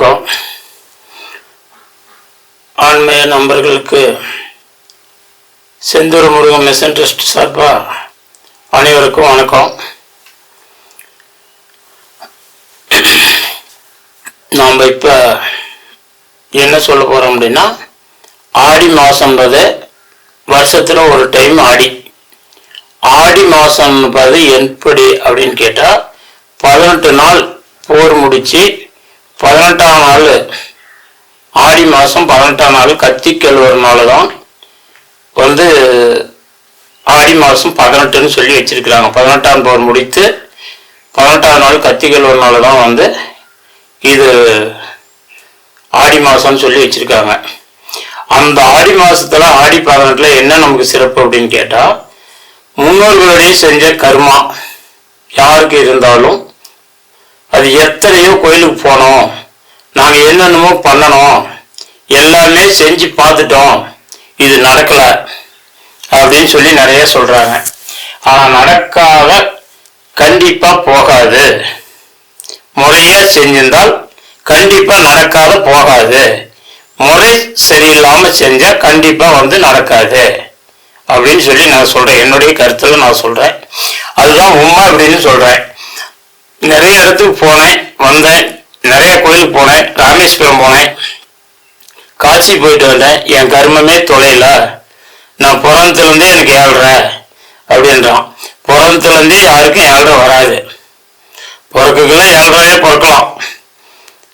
வணக்கம். ஆன்மீக நண்பர்களுக்கு செந்தூர் முருகன் மிஷன் ட்ரஸ்ட் சார்பாக அனைவருக்கும் வணக்கம். நாம் இப்போ என்ன சொல்ல போகிறோம் அப்படின்னா ஆடி மாதம்ன்றது வருஷத்தில் ஒரு டைம் ஆடி. ஆடி மாதம்ன்றது எப்படி அப்படின்னு கேட்டால் பதினெட்டு நாள் போர் முடிச்சு பதினெட்டாம் நாள் ஆடி மாதம் பதினெட்டாம் நாள் கத்தி கழுவுற நாள் தான் வந்து ஆடி மாதம் பதினெட்டுன்னு சொல்லி வச்சிருக்கிறாங்க. பதினெட்டாம் போர் முடித்து பதினெட்டாம் நாள் கத்தி கழுவுற நாள் தான் வந்து இது ஆடி மாதம்னு சொல்லி வச்சிருக்காங்க. அந்த ஆடி மாதத்தில் ஆடி பதினெட்டில் என்ன நமக்கு சிறப்பு அப்படின்னு கேட்டால் முன்னோர்களுடைய செஞ்ச கர்மா யாருக்கு இருந்தாலும் அது எத்தனையோ கோயிலுக்கு போனோம். நாங்க என்னென்னமோ பண்ணணும் எல்லாமே செஞ்சு பார்த்துட்டோம். இது நடக்கல அப்படின்னு சொல்லி நிறைய சொல்றாங்க. ஆனால் நடக்காத கண்டிப்பா போகாது. முறையா செஞ்சிருந்தால் கண்டிப்பா நடக்காத போகாது. முறை சரியில்லாம செஞ்சா கண்டிப்பா வந்து நடக்காது. அப்படின்னு சொல்லி நான் சொல்றேன். என்னுடைய கருத்துல நான் சொல்றேன். அதுதான் உண்மை அப்படின்னு சொல்றேன். நிறைய இடத்துக்கு போனேன் வந்தேன் நிறைய கோயிலுக்கு போனேன் ராமேஸ்வரம் போனேன். காசி போயிட்டு வந்தேன். என் கர்மமே தொலைல நான் பிறந்ததுலேருந்தே எனக்கு ஏழ்ரை அப்படின்றான். பிறந்ததுலேருந்தே யாருக்கும் ஏழ்ரை வராது. பிறக்குக்குள்ள ஏழ்ரையே பிறக்கலாம்.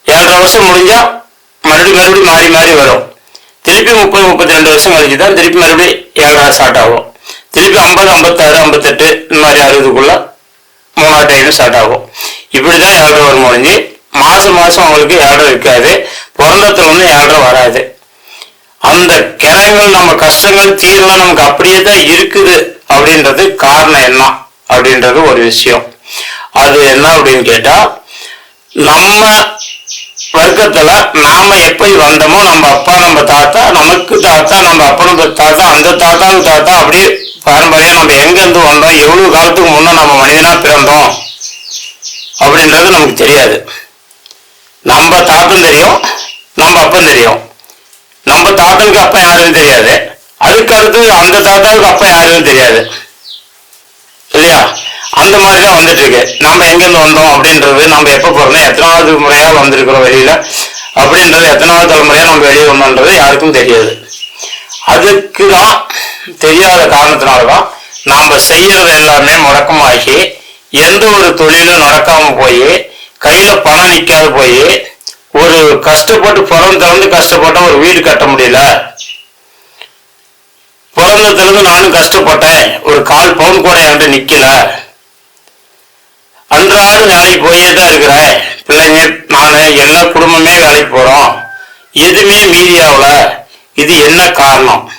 ஏழரை வருஷம் முடிஞ்சா மறுபடியும் மறுபடியும் மாறி மாறி வரும். திருப்பி முப்பது முப்பத்தி ரெண்டு வருஷம் கழிச்சு தான் திருப்பி மறுபடியும் ஏழரை ஸ்டார்ட் ஆகும். திருப்பி ஐம்பது ஐம்பத்தாறு ஐம்பத்தெட்டு இந்த மாதிரி அறுபதுக்குள்ள மூணாவது டைம் ஸ்டார்ட் ஆகும். இப்படிதான் ஏழரை வரும் முடிஞ்சு? மாசம் மாசம் அவங்களுக்கு ஏழரை இருக்காது. பிறந்தத்துல வந்து ஏழரை வராது. அந்த கிணங்கள் நம்ம கஷ்டங்கள் தீரலாம் நமக்கு அப்படியே தான் இருக்குது அப்படின்றது காரணம் என்ன அப்படின்றது ஒரு விஷயம். அது என்ன அப்படின்னு கேட்டா நம்ம வர்க்கத்துல நாம எப்படி வந்தோமோ நம்ம அப்பா நம்ம தாத்தா நமக்கு தாத்தா நம்ம அப்பா நம்ம தாத்தா அந்த தாத்தாவுக்கு தாத்தா அப்படியே பாரம்பரியம் நம்ம எங்க இருந்து வந்தோம்? எவ்வளவு காலத்துக்கு முன்ன நம்ம மனிதனா பிறந்தோம்? அப்படின்றது நமக்கு தெரியாது. நம்ம தாத்தும் தெரியும் நம்ம அப்பன் தெரியும். நம்ம தாத்தாவுக்கு அப்பா யாருன்னு தெரியாது. அதுக்கு அடுத்து அந்த தாத்தாவுக்கு அப்பா யாருன்னு தெரியாது. இல்லையா? அந்த மாதிரி தான் வந்துட்டு இருக்கு நம்ம எங்கேருந்து வந்தோம் அப்படின்றது நம்ம எப்போ போகிறோம் எத்தனாவது முறையாக வந்திருக்கிறோம் வெளியில. அப்படின்றது எத்தனாவது தலைமுறையாக நம்ம வெளியே வந்தோன்றது யாருக்கும் தெரியாது. அதுக்கு தான் தெரியாத காரணத்தினால தான் நாம் செய்யறது எல்லாமே முடக்கமாகி எந்த ஒரு தொழிலும் நடக்காம போய் கையில பணம் நிக்காது போய் ஒரு கஷ்டப்பட்டு புறம் திறந்து கஷ்டப்பட்ட ஒரு வீடு கட்ட முடியல. பிறந்ததுலேருந்து நானும் கஷ்டப்பட்டேன். ஒரு கால் பவுன் கூட என்கிட்ட நிக்கல. அன்றாடம் வேலைக்கு போயே தான் இருக்கிறேன் பிள்ளைங்க நான் எல்லா குடும்பமே வேலைக்கு போறோம். எதுவுமே மீதியாகல இது என்ன காரணம்?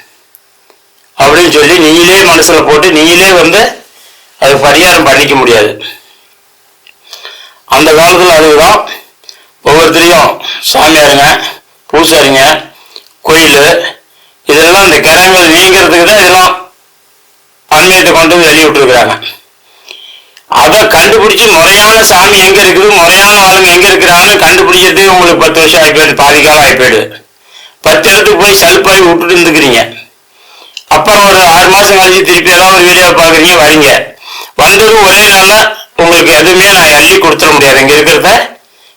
அப்படின்னு சொல்லி நீங்களே மனசுல போட்டு நீங்களே வந்து அது பரிகாரம் பண்ணிக்க முடியாது. அந்த காலத்தில் அதுதான் ஒவ்வொருத்தரையும் சாமியாருங்க பூசாரிங்க கோயில் இதெல்லாம் இந்த கிரகங்கள் நீங்கிறதுக்கு தான் இதெல்லாம் ஆன்மீகத்தை கொண்டு வந்து வெளியிட்டுருக்குறாங்க அதை கண்டுபிடிச்சி முறையான சாமி எங்கே இருக்குது முறையான ஆளுங்க எங்கே இருக்கிறாங்கன்னு கண்டுபிடிச்சிட்டு உங்களுக்கு பத்து வருஷம் ஆகி போயிடுது பாதி காலம் ஆகி போயிடுது. பத்து இடத்துக்கு போய் சலுப்பாகி விட்டுட்டு இருந்துக்கிறீங்க. அப்புறம் ஒரு ஆறு மாதம் கழிச்சு திருப்பி ஏதாவது ஒரு வீடியோ பார்க்குறீங்க வரீங்க. வந்ததும் ஒரே நாள்ல உங்களுக்கு எதுவுமே நான் அள்ளி கொடுத்துட முடியாது. இங்க இருக்கிறத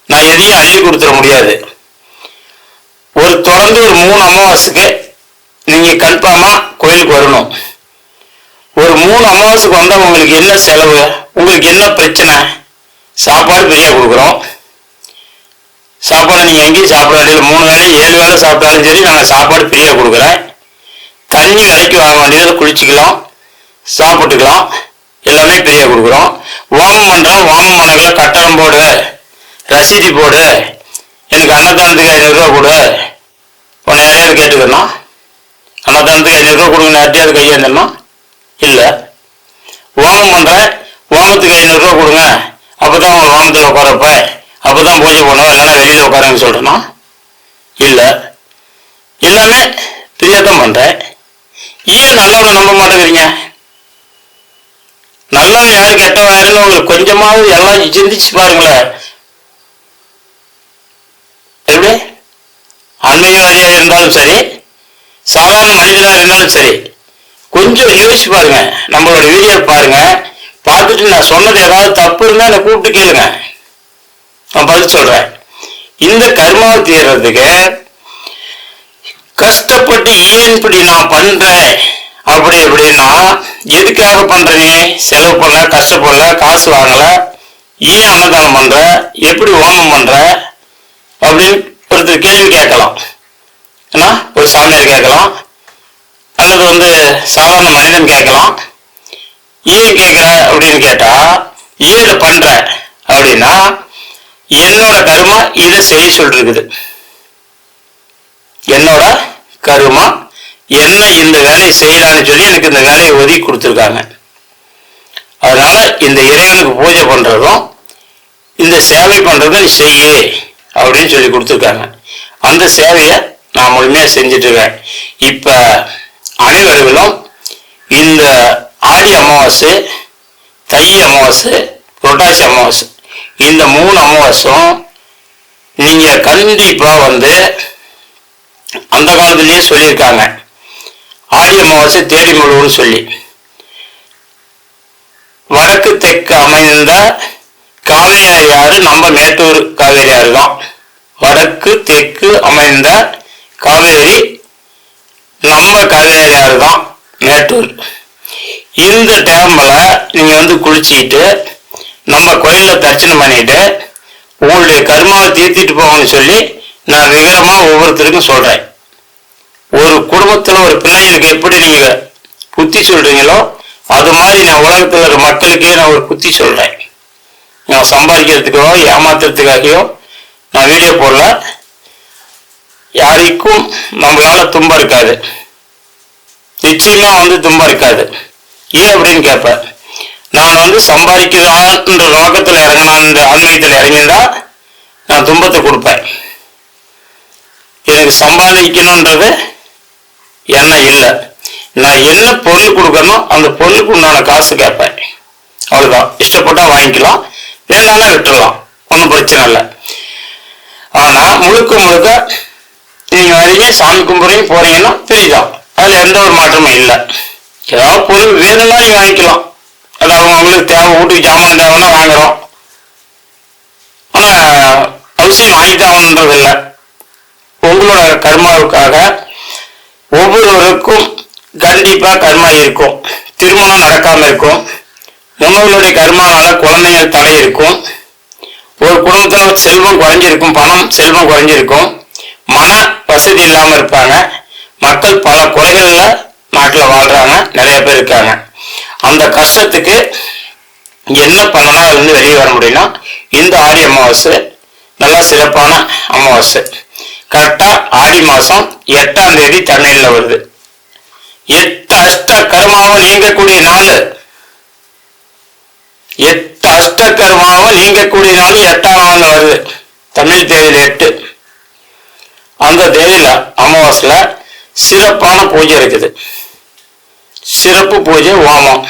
நான் எதையும் அள்ளி கொடுத்துட முடியாது. ஒரு தொடர்ந்து ஒரு மூணு அமாவாசைக்கு நீங்க கன்ஃபார்மா கோயிலுக்கு வரணும். ஒரு மூணு அமாவாசைக்கு வந்தா உங்களுக்கு என்ன செலவு? உங்களுக்கு என்ன பிரச்சனை? சாப்பாடு ஃப்ரீயா கொடுக்குறோம். சாப்பாடு நீங்க எங்கேயும் சாப்பிட வேண்டியது மூணு வேளையும் ஏழு வேளை சாப்பிட்டாலும் சரி நாங்கள் சாப்பாடு ஃப்ரீயா கொடுக்குறேன். தண்ணி விலைக்கு வாங்க வேண்டியது குளிச்சுக்கலாம் சாப்பிட்டுக்கலாம். எல்லாமே ஃப்ரீயாக கொடுக்குறோம் ஓமம் பண்ணுறோம் ஓமம் பண்ணக்குள்ள கட்டணம் போடு. ரசீதி போடு. எனக்கு அன்னதானத்துக்கு ஐநூறுரூவா கொடு. உன்னை யாரையாவது கேட்டுக்கணும்? அன்னதானத்துக்கு ஐநூறுரூவா கொடுங்க யார்ட்டையாவது கையேந்தணுமா இல்லை. ஓமம் பண்ணுறேன் ஓமத்துக்கு ஐநூறுரூவா கொடுங்க. அப்போ தான் உங்கள் ஓமத்தில் உட்காரப்ப. அப்போ தான் பூஜை பண்ணுவோம் இல்லைன்னா வெளியில் உட்காருங்க சொல்றேன்னா இல்லை. எல்லாமே ஃப்ரீயாக தான் பண்ணுறேன் ஏன் நல்லவனை நம்ப மாட்டேங்கிறீங்க? நல்லவன் யாரு கெட்டவன் யாருன்னு உங்களுக்கு கொஞ்சமாவது எல்லாம் சிந்திச்சு பாருங்களேன். அதிகாரியா இருந்தாலும் சரி சாதாரண மனிதனா இருந்தாலும் சரி கொஞ்சம் யோசிச்சு பாருங்க. நம்மளோட வீடியோ பாருங்க. பார்த்துட்டு நான் சொன்னது ஏதாவது தப்பு இருந்தா என்னை கூப்பிட்டு கேளுங்க. நான் பதில் சொல்றேன். இந்த கர்மாவை தீர்றதுக்கு கஷ்டப்பட்டு ஏன் இப்படி நான் பண்றேன்? அப்படி எப்படின்னா எதுக்காக பண்ற நீ செலவு பண்ணல கஷ்டப்படல காசு வாங்கல ஏன் அன்னதானம் பண்ற? எப்படி ஓமம் பண்ற? அப்படின்னு ஒருத்தர் கேள்வி கேட்கலாம். ஏன்னா ஒரு சாமியார் கேட்கலாம். அல்லது வந்து சாதாரண மனிதன் கேட்கலாம். ஏன் கேட்குற அப்படின்னு கேட்டா ஏன் இதை பண்ற? அப்படின்னா என்னோட கருமா இதை செய்ய சொல்லிருக்குது. என்னோட கருமா என்ன இந்த வேலையை செய்யலான்னு சொல்லி எனக்கு இந்த வேலையை ஒதுக்கி கொடுத்துருக்காங்க. அதனால இந்த இறைவனுக்கு பூஜை பண்ணுறதும் இந்த சேவை பண்ணுறதும் நீ செய்யு அப்படின்னு சொல்லி கொடுத்துருக்காங்க. அந்த சேவையை நான் முழுமையாக செஞ்சிட்ருக்கேன் இப்போ அனைவர்களும் இந்த ஆடி அமாவாசை தை அமாவாசை புரட்டாசி அமாவாசை இந்த மூணு அமாவாசும் நீங்கள் கண்டிப்பாக வந்து அந்த காலத்துலேயே சொல்லியிருக்காங்க. ஆடி அமாவாசை தேடி முழுவதும் சொல்லி. வடக்கு தெற்கு அமைந்த காவேரி ஆறு நம்ம மேட்டூர் காவேரியார் தான் வடக்கு தெற்கு அமைந்த காவேரி நம்ம காவேரியார் தான் மேட்டூர். இந்த டேமில் நீங்கள் வந்து குளிச்சுக்கிட்டு நம்ம கோயிலில் தரிசனம் பண்ணிட்டு உங்களுடைய கர்மாவை தீர்த்திட்டு போகணும்னு சொல்லி நான் விவரமாக ஒவ்வொருத்தருக்கும் சொல்கிறேன் ஒரு குடும்பத்துல ஒரு பிள்ளைகளுக்கு எப்படி நீங்க புத்தி சொல்றீங்களோ அது மாதிரி நான் உலகத்தில் இருக்கிற மக்களுக்கே நான் ஒரு புத்தி சொல்றேன். நான் சம்பாதிக்கிறதுக்கோ ஏமாத்துறதுக்காகவோ நான் வீடியோ போடல. யாருக்கும் நம்மளால துன்பம் இருக்காது. நிச்சயமா வந்து துன்பம் இருக்காது. ஏன் அப்படின்னு கேட்பேன் நான் வந்து சம்பாதிக்கலான்ற நோக்கத்தில் இறங்கினான் ஆன்மீகத்தில் இறங்கியிருந்தா நான் துன்பத்தை கொடுப்பேன். எனக்கு சம்பாதிக்கணுன்றது என்ன? இல்லை நான் என்ன பொருள் கொடுக்கணும் அந்த பொருளுக்கு உண்டான காசு கேட்பேன். அவ்வளோதான் இஷ்டப்பட்டா வாங்கிக்கலாம். வேணாலும் விட்டுறலாம் ஒன்றும் பிரச்சனை இல்லை. ஆனால் முழுக்க முழுக்க நீங்கள் வரீங்க சாமி கும்பிட்றீங்க போறீங்கன்னா ஃப்ரீதான் அதில் எந்த ஒரு மாற்றமும் இல்லை. ஏதாவது பொருள் வேணும்னா நீங்கள் வாங்கிக்கலாம். அது உங்களுக்கு தேவை. வீட்டுக்கு ஜாமான் தேவைன்னா வாங்குறோம். ஆனால் அவசியம் வாங்கிட்டாங்கன்றது இல்லை. உங்களோட கர்மாவுக்காக ஒவ்வொருவருக்கும் கண்டிப்பாக கர்மா இருக்கும். திருமணம் நடக்காமல் இருக்கும். முன்னோர்களுடைய கர்மானால குழந்தைகள் தடை இருக்கும். ஒரு குடும்பத்தில் செல்வம் குறைஞ்சிருக்கும் பணம் செல்வம் குறைஞ்சிருக்கும். மன வசதி இல்லாமல் இருப்பாங்க. மக்கள் பல குறைகளில் நாட்டில் வாழ்கிறாங்க நிறைய பேர் இருக்காங்க. அந்த கஷ்டத்துக்கு என்ன பண்ணனா அதுலேருந்து வெளியே வர முடியும்னா இந்த ஆடி அமாவாசை நல்லா சிறப்பான அமாவாசை. கரெக்டாக ஆடி மாதம் எட்டாம் தேதி தண்ணியில வருது. எட்டு அஷ்ட கர்மாவும் நீங்கக்கூடிய நாள். எட்டு அஷ்ட கர்மாவும் நீங்கக்கூடிய நாள் எட்டாம் நாள் வருது. தமிழ் தேதியில் எட்டு. அந்த தேதியில் அமாவாசையில் சிறப்பான பூஜை இருக்குது. சிறப்பு பூஜை ஓமம்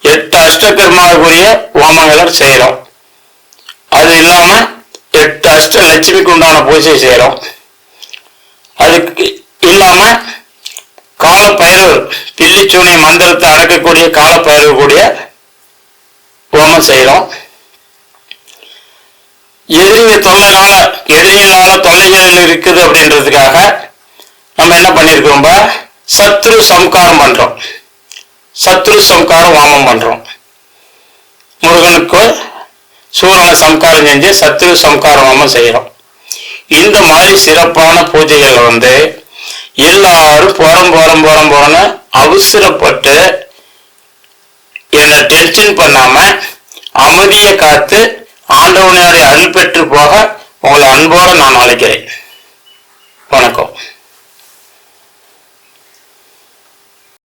எட்டு அஷ்டகர்மாவுக்குரிய ஓமங்களை செய்கிறோம் அது இல்லாமல் எட்டு அஷ்ட லட்சுமிக்கு உண்டான பூஜை செய்கிறோம் அதுக்கு இல்லாம காலப்பயிறு பில்லிச்சூனை மந்திரத்தை அடக்கக்கூடிய காலப்பயிறு கூடிய ஹோமம் செய்கிறோம் எதிரிங்க தொல்லைனால எதிரியினால தொல்லைகள் இருக்குது அப்படின்றதுக்காக நம்ம என்ன பண்ணியிருக்கிறோம் சத்ரு சம்காரம் பண்றோம். சத்ரு சம்காரம் வாமம் பண்றோம். முருகனுக்கு சூரனை சம்காரம் செஞ்சு சத்ரு சம்கார வாமம் செய்யறோம். இந்த மாதிரி சிறப்பான பூஜைகள் வந்து எல்லாரும் போறோம் போறோம் போறோம் போறோம்னு அவசரப்பட்டு என்னை டென்ஷன் பண்ணாம அமைதியை காத்து ஆண்டவனுடைய அருள் பெற்று போக உங்களை அன்போட நான் அழைக்கிறேன். வணக்கம்.